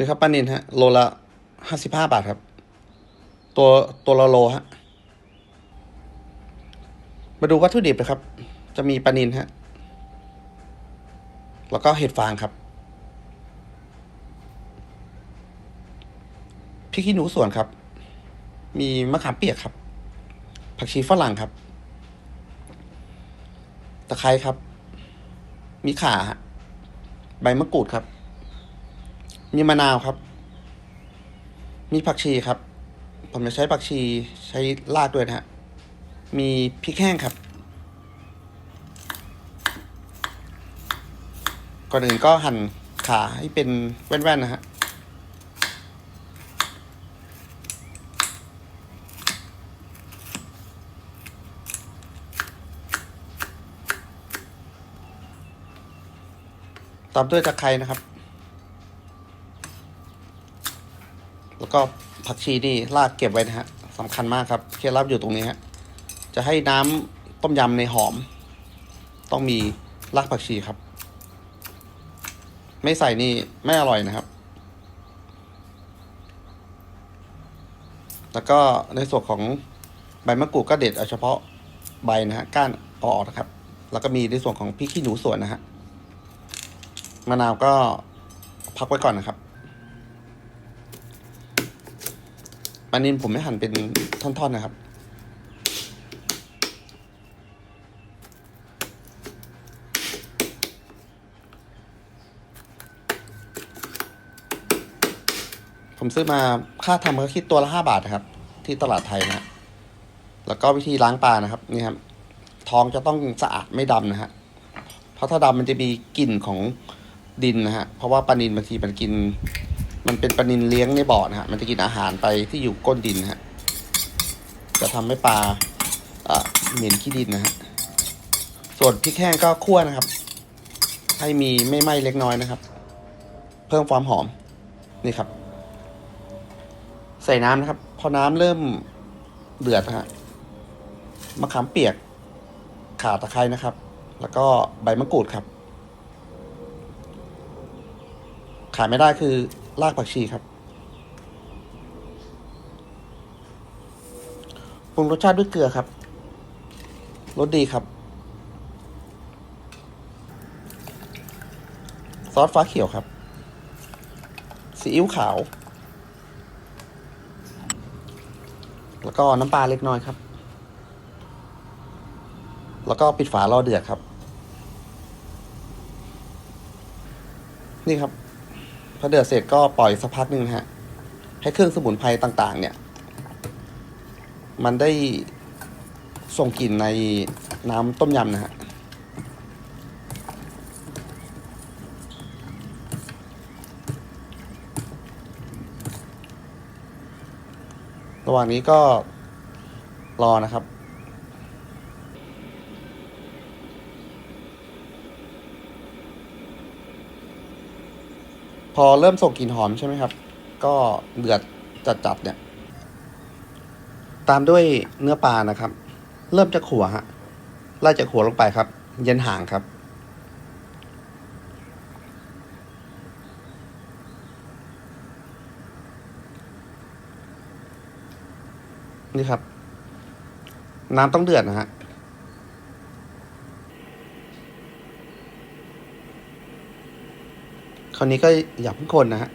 นี่ครับปลานินฮะ โลละห้าสิบห้าบาทครับ ตัวตัวละโลฮะ มาดูวัตถุดิบนะครับ จะมีปลานินฮะ แล้วก็เห็ดฟางครับพริกขี้หนูสวนครับ มีมะขามเปียกครับ ผักชีฝรั่งครับ ตะไคร้ครับ มีข่าใบมะกรูดครับ มีมะนาวครับ มีผักชีครับ ผมจะใช้ผักชีใช้รากด้วยนะฮะ มีพริกแห้งครับ ก่อนอื่นก็หั่นขาให้เป็นแว่นๆนะฮะตามด้วยตะไคร้นะครับ แล้วก็ผักชีนี่รากเก็บไว้นะฮะสำคัญมากครับเคล็ดลับอยู่ตรงนี้ฮะจะให้น้ำต้มยำในหอม ต้องมีรากผักชีครับ ไม่ใส่นี่ไม่อร่อยนะครับ แล้วก็ในส่วนของใบมะกรูดก็เด็ดเอาเฉพาะใบนะฮะก้านอาออกนะครับ แล้วก็มีในส่วนของพริกขี้หนูสวนนะฮะมะนาวก็พักไว้ก่อนนะครับ ปลานินผมไม่หั่นเป็นท่อนๆนะครับ ผมซื้อมาค่าทำก็คิดตัวละห้าบาทนะครับ ที่ตลาดไทยนะฮะแล้วก็วิธีล้างปลานะครับนี่ครับท้องจะต้องสะอาดไม่ดำนะฮะเพราะถ้าดำมันจะมีกลิ่นของดินนะฮะเพราะว่าปลานินบางทีมันกิน มันเป็นปลานินเลี้ยงในบ่อนะฮะ มันจะกินอาหารไปที่อยู่ก้นดินฮะ จะทำให้ปลาเอ่อเหม็นขี้ดินนะฮะ ส่วนพริกแห้งก็คั่วนะครับ ให้มีไม่ไหม้เล็กน้อยนะครับ เพิ่มความหอม นี่ครับ ใส่น้ำนะครับ พอน้ำเริ่มเดือดนะฮะ มะขามเปียก ข่าตะไคร้นะครับ แล้วก็ใบมะกรูดครับ ขายไม่ได้คือ รากผักชีครับปรุงรสชาติด้วยเกลือครับรสดีครับ ซอสฟ้าเขียวครับ ซีอิ๊วขาว แล้วก็น้ำปลาเล็กน้อยครับ แล้วก็ปิดฝารอเดือดครับ นี่ครับ พอเดือดเสร็จก็ปล่อยสักพักหนึ่งฮะ ให้เครื่องสมุนไพรต่างๆ เนี่ย มันได้ส่งกลิ่นในน้ำต้มยำนะฮะระหว่างนี้ก็รอนะครับ พอเริ่มส่งกลิ่นหอมใช่ไหมครับ ก็เดือดจัดๆเนี่ย ตามด้วยเนื้อปลานะครับ เริ่มจากขัวฮะไล่จากขัวลงไปครับ เย็นห่างครับ นี่ครับ น้ำต้องเดือดนะฮะ คราวนี้ก็อย่าเพิ่งคนนะฮะ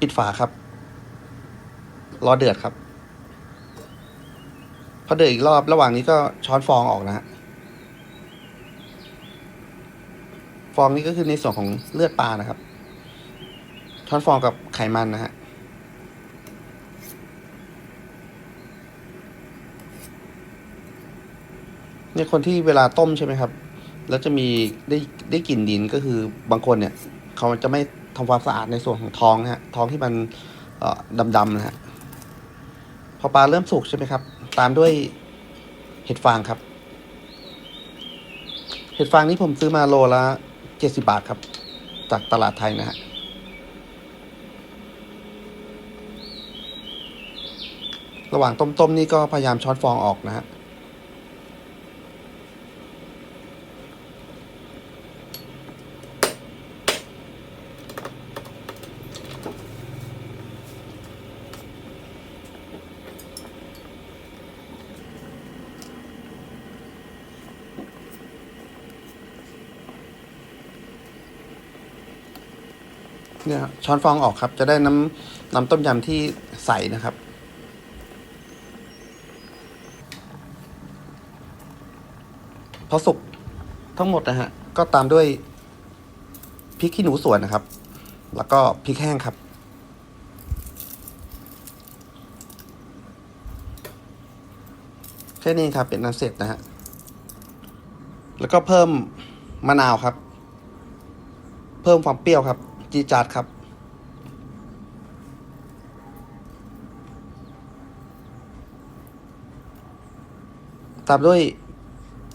ปิดฝาครับ รอเดือดครับพอเดือดอีกรอบระหว่างนี้ก็ช้อนฟองออกนะฮะฟองนี้ก็คือในส่วนของเลือดปลานะครับ ช้อนฟองกับไขมันนะฮะเนี่ยคนที่เวลาต้มใช่ไหมครับ แล้วจะมีได้ได้กลิ่นดินก็คือบางคนเนี่ย เขาจะไม่ทำความสะอาดในส่วนของท้องนะฮะท้องที่มันเอ่อดำๆนะฮะพอปลาเริ่มสุกใช่ไหมครับ ตามด้วยเห็ดฟางครับ เห็ดฟางนี้ผมซื้อมาโลละเจ็ดสิบาทครับ จากตลาดไทยนะฮะระหว่างต้มๆนี่ก็พยายามช้อนฟองออกนะฮะ เนี่ยครับช้อนฟองออกครับ จะได้น้ำน้ำต้มยำที่ใสนะครับ พอสุกทั้งหมดนะฮะ ก็ตามด้วยพริกขี้หนูสวนนะครับ แล้วก็พริกแห้งครับ แค่นี้ครับเป็นน้ำเสร็จนะฮะ แล้วก็เพิ่มมะนาวครับ เพิ่มความเปรี้ยวครับ จีจาดครับ ตามด้วย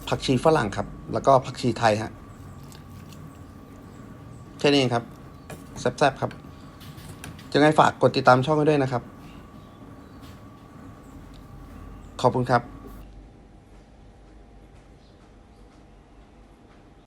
ผักชีฝรั่งครับ แล้วก็ผักชีไทยฮะแค่นี้เองครับ แซ่บๆครับยังไงฝากกดติดตามช่องให้ด้วยนะครับ ขอบคุณครับ